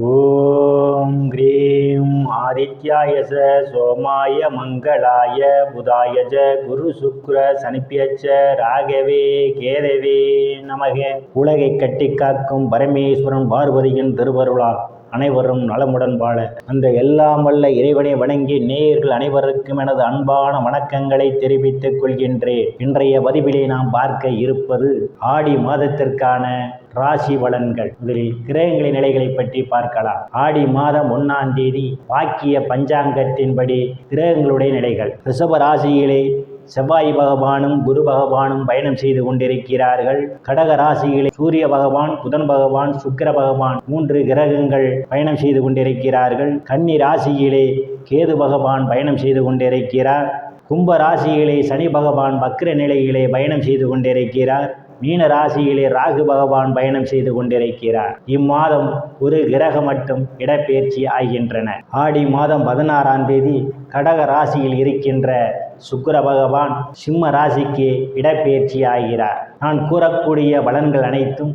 ஓம் cream ஆதித்யாய ச சோமாய மங்களாய புதாய ஜ குரு சுக்ர சனிப்பியச்ச ராகவே கேதவே நமக. உலகை கட்டி காக்கும் பரமேஸ்வரன் பார்வதியின் திருவருளார் அனைவரும் நலமுடன் வாழ அந்த எல்லாம் வல்ல இறைவனை வணங்கி நேயர்கள் அனைவருக்கும் எனது அன்பான வணக்கங்களை தெரிவித்துக் கொள்கின்றேன். இன்றைய பதிவிலே நாம் பார்க்க இருப்பது ஆடி மாதத்திற்கான ராசி பலன்கள். முதலில் கிரகங்களின் நிலைகளை பற்றி பார்க்கலாம். ஆடி மாதம் ஒன்னாம் தேதி வாக்கிய பஞ்சாங்கத்தின்படி கிரகங்களுடைய நிலைகள். ரிஷப ராசியிலே செவ்வாய் பகவானும் குரு பகவானும் பயணம் செய்து கொண்டிருக்கிறார்கள். கடக ராசிகளை சூரிய பகவான் புதன் பகவான் சுக்கிர பகவான் மூன்று கிரகங்கள் பயணம் செய்து கொண்டிருக்கிறார்கள். கன்னி ராசியிலே கேது பகவான் பயணம் செய்து கொண்டிருக்கிறார். கும்ப ராசியிலே சனி பகவான் வக்ர நிலையிலே பயணம் செய்து கொண்டிருக்கிறார். மீன ராசியிலே ராகு பகவான் பயணம் செய்து கொண்டிருக்கிறார். இம்மாதம் ஒரு கிரகம் மட்டும் இடப்பெயர்ச்சி ஆகின்றன. ஆடி மாதம் பதினாறாம் தேதி கடக ராசியில் இருக்கின்ற சுக்கிர பகவான் சிம்ம ராசிக்கு இடப்பெயர்ச்சி ஆகிறார் நான் கூறக்கூடிய பலன்கள் அனைத்தும்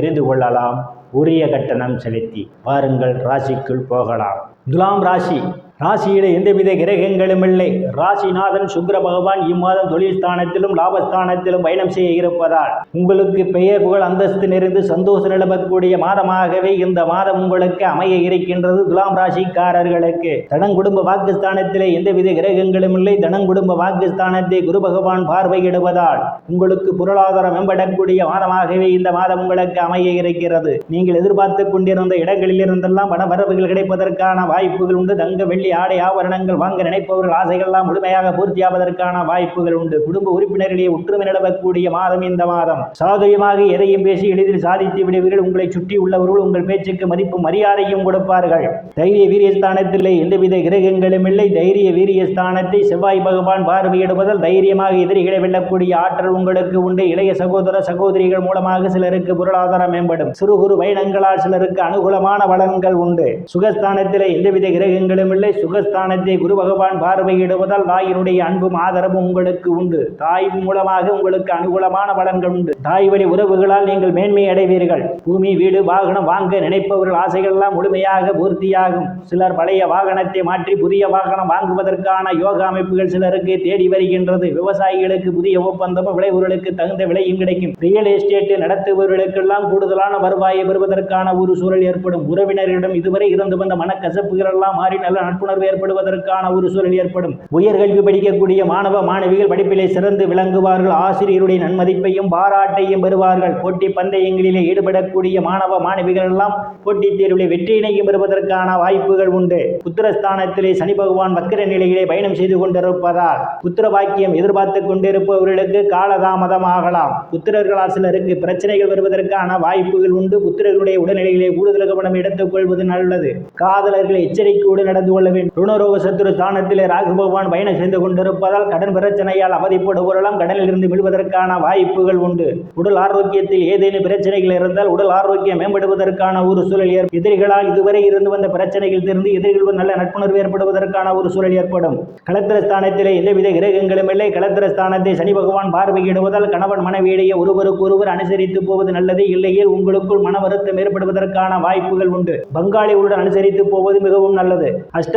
தெரிந்து கொள்ளலாம். உரிய கட்டணம் செலுத்தி வாருங்கள். ராசிக்குள் போகலாம். துலாம் ராசி. ராசியில எந்தவித கிரகங்களும் இல்லை. ராசிநாதன் சுக்கர பகவான் இம்மாதம் தொழில் ஸ்தானத்திலும் லாபஸ்தானத்திலும் பயணம் செய்ய இருப்பதால் உங்களுக்கு பெயர் புகழ் அந்தஸ்து நிறைந்து சந்தோஷம் நிலவக்கூடிய மாதமாகவே இந்த மாதம் உங்களுக்கு அமைய இருக்கின்றது துலாம் ராசிக்காரர்களுக்கு. தனங்குடும்ப வாக்குஸ்தானத்திலே எந்தவித கிரகங்களும் இல்லை. தனங்குடும்ப வாக்குஸ்தானத்தை குரு பகவான் பார்வையிடுவதால் உங்களுக்கு பொருளாதாரம் மேம்படக்கூடிய மாதமாகவே இந்த மாதம் உங்களுக்கு அமைய இருக்கிறது. நீங்கள் எதிர்பார்த்து கொண்டிருந்த இடங்களில் இருந்தெல்லாம் பண வரவுகள் கிடைப்பதற்கான வாய்ப்புகள் உண்டு. தங்க வெள்ளி ஆடை ஆபரணங்கள் வாங்க நினைப்பவர்கள் ஆசைகள்லாம் முழுமையாக பூர்த்தியாவதற்கான வாய்ப்புகள் உண்டு. குடும்ப உறுப்பினர்களிடையே ஒற்றுமை நிலவக்கூடிய மாதம் இந்த மாதம். சாதுரியமாக எதையும் பேசி எளிதில் சாதித்து விடுவீர்கள். உங்களை சுற்றி உள்ளவர்கள் உங்கள் பேச்சுக்கு மதிப்பு மரியாதையும் கொடுப்பார்கள். தைரிய வீரியஸ்தானத்தில் எந்தவித கிரகங்களும் இல்லை. தைரிய வீரியஸ்தானத்தை செவ்வாய் பகவான் பார்வையிடுவதால் தைரியமாக எதிரிகளை வெல்லக்கூடிய ஆற்றல் உங்களுக்கு உண்டு. இளைய சகோதர சகோதரிகள் மூலமாக சிலருக்கு பொருளாதாரம் மேம்படும். சிறு குறு பயணங்களால் சிலருக்கு அனுகூலமான வளங்கள் உண்டு. சுகஸ்தானத்தில் எந்தவித கிரகங்களும் இல்லை. சுகஸ்தானத்தை குரு பகவான் பார்வையிடுவதால் தாயினுடைய அன்பும் ஆதரவும் உங்களுக்கு உண்டு. தாய் மூலமாக உங்களுக்கு அனுகூலமான பலன்கள் உண்டு. தாய் வழி உறவுகளால் நீங்கள் மேன்மை அடைவீர்கள். பூமி வீடு வாகனம் வாங்க நினைப்பவர்கள் ஆசைகள் எல்லாம் முழுமையாக பூர்த்தியாகும். சிலர் பழைய வாகனத்தை மாற்றி புதிய வாகனம் வாங்குவதற்கான யோக அமைப்புகள் சிலருக்கு தேடி வருகின்றது. விவசாயிகளுக்கு புதிய ஒப்பந்தமும் விளைவுகளுக்கு தகுந்த விலையும் கிடைக்கும். ரியல் எஸ்டேட் நடத்துபவர்களுக்கெல்லாம் கூடுதலான வருவாயை பெறுவதற்கான ஒரு சூழல் ஏற்படும். உறவினரிடம் இதுவரை இருந்து வந்த மனக்கசப்புகள் எல்லாம் மாறி நல்ல நட்புணர்வு ஏற்படுவதற்கான ஒரு சூழல் ஏற்படும். உயர்கல்வி படிக்கக்கூடிய மாணவ மாணவிகள் படிப்பிலே சிறந்து விளங்குவார்கள். ஆசிரியருடைய நன்மதிப்பையும் பாராட்டையும் பெறுவார்கள். போட்டி பந்தயங்களிலே ஈடுபடக்கூடிய மாணவ மாணவிகள் எல்லாம் போட்டித் தேர்விலே வெற்றியினையும் பெறுவதற்கான வாய்ப்புகள் உண்டு. புத்திரஸ்தானத்திலே சனி பகவான் வக்கிர நிலையிலே பயணம் செய்து கொண்டிருப்பதால் புத்திர பாக்கியம் எதிர்பார்த்து கொண்டிருப்பவர்களுக்கு காலதாமதமாகலாம் புத்திரர்களால் சிலருக்கு பிரச்சனைகள் வருவதற்கான வாய்ப்புகள் உண்டு. புத்திரர்களுடைய உடல்நிலையிலே கூடுதல் கவனம் எடுத்துக் கொள்வது நல்லது. காதலர்கள் எச்சரிக்கையோடு நடந்து கொள்ள வேண்டும் ருணரோக சத்துரு ஸ்தானத்திலே ராகு பகவான் பயணம் செய்து கொண்டிருப்பதால் கடன் பிரச்சனையால் அவதிப்படுபவரெல்லாம் கடனில் இருந்து விடுவதற்கான வாய்ப்புகள் உண்டு. உடல் ஆரோக்கியத்தில் ஏதேனும் பிரச்சனைகள் இருந்தால் உடல் ஆரோக்கியம் மேம்படுவதற்கான ஒரு சூழல் ஏற்படும் எதிரிகளால் இதுவரை இருந்து வந்த பிரச்சனைகள் தெரிந்து எதிரிகள் நல்ல நட்புணர்வு ஏற்படுவதற்கான ஒரு சூழல் ஏற்படும். களத்திர ஸ்தானத்திலே எந்தவித கிரகங்களும் இல்லை. களத்திர ஸ்தானத்தை சனி பகவான் பார்வையிடுவதால் கணவன் மனைவியிடையே ஒருவருக்கு ஒருவர் அனுசரித்து போவது நல்லது இல்லையே உங்களுக்குள் மன வருத்தம் ஏற்படுவதற்கான வாய்ப்புகள் உண்டு. பங்காளிகளுடன் அனுசரித்து போவது மிகவும் நல்லது.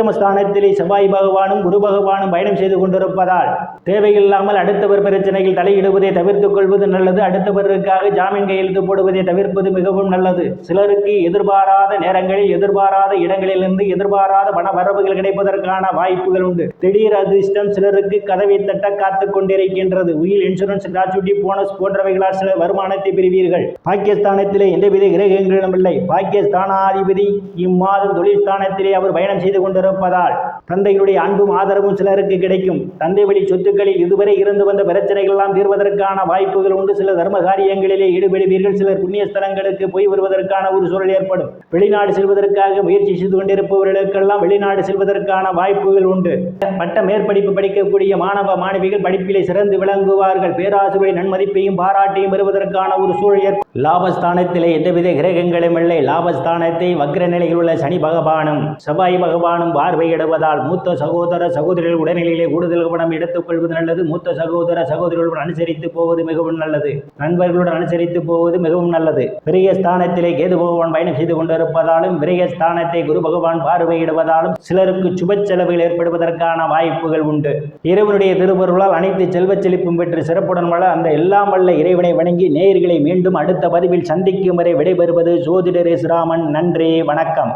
அஷ்டமஸ்தானத்திலே செவ்வாய் பகவானும் குரு பகவானும் பயணம் செய்து கொண்டிருப்பதால் தேவையில்லாமல் அடுத்தவர் பிரச்சனையில் தலையிடுவதை தவிர்த்துக் கொள்வது நல்லது. அடுத்தவருக்காக ஜாமீன் கையெழுத்து போடுவதை தவிர்ப்பது மிகவும் நல்லது. சிலருக்கு எதிர்பாராத நேரங்களில் எதிர்பாராத இடங்களிலிருந்து எதிர்பாராத பண வரவுகள் கிடைப்பதற்கான வாய்ப்புகள் உண்டு. திடீர் அதிர்ஷ்டம் சிலருக்கு கதவை தட்ட காத்துக் கொண்டிருக்கின்றது. உயிர் இன்சூரன்ஸ் கிராச்சுவிட்டி போனஸ் போன்றவைகளால் சில வருமானத்தை பெறுவீர்கள். பாகிஸ்தானத்திலே எந்தவித கிரகங்களும் இல்லை. பாகிஸ்தானாதிபதி இம்மாதம் தொழில் ஸ்தானத்திலே அவர் பயணம் செய்து கொண்டிருப்பதால் தந்தையினுடைய அன்பும் ஆதரவும் சிலருக்கு கிடைக்கும். தந்தை வழி சொத்துக்களில் இதுவரை இருந்து வந்த பிரச்சனைகள் எல்லாம் தீர்வதற்கான வாய்ப்புகள் உண்டு. சில தர்ம காரியங்களிலே ஈடுபடுவீர்கள். சிலர் புண்ணியஸ்தலங்களுக்கு போய் வருவதற்கான ஒரு சூழல் ஏற்படும். வெளிநாடு செல்வதற்காக முயற்சி செய்து கொண்டிருப்பவர்களுக்கெல்லாம் வெளிநாடு செல்வதற்கான வாய்ப்புகள் உண்டு. பட்ட மேற்படிப்பு படிக்கக்கூடிய மாணவ மாணவிகள் படிப்பிலே சிறந்து விளங்குவார்கள். பேராசிரியர் நன்மதிப்பையும் பாராட்டையும் பெறுவதற்கான ஒரு சூழல் ஏற்படும் லாபஸ்தானத்திலே எந்தவித கிரகங்களும் இல்லை. லாபஸ்தானத்தை வக்ர நிலையில் உள்ள சனி பகவானும் செவ்வாய் பகவானும் பார்வையிடுவதால் மூத்த சகோதர சகோதரிகள் உடல்நிலையிலே கூடுதல் கவனம் எடுத்துக் கொள்வது நல்லது. மூத்த சகோதர சகோதரிகளுடன் அனுசரித்து போவது மிகவும் நல்லது. நண்பர்களுடன் அனுசரித்து போவது மிகவும் நல்லது. பெரிய ஸ்தானத்திலே கேது பகவான் பயணம் செய்து கொண்டிருப்பதாலும் விரய ஸ்தானத்தை குரு பகவான் பார்வையிடுவதாலும் சிலருக்கு சுப செலவுகள் ஏற்படுவதற்கான வாய்ப்புகள் உண்டு. இறைவனுடைய திருவருளால் அனைத்து செல்வச் செழிப்பும் பெற்று சிறப்புடன் வள அந்த எல்லாம் வல்ல இறைவனை வணங்கி நேயர்களை மீண்டும் அடுத்த பதிவில் சந்திக்கும் வரை விடைபெறுவது ஜோதிடர் ராமன் நன்றி வணக்கம்.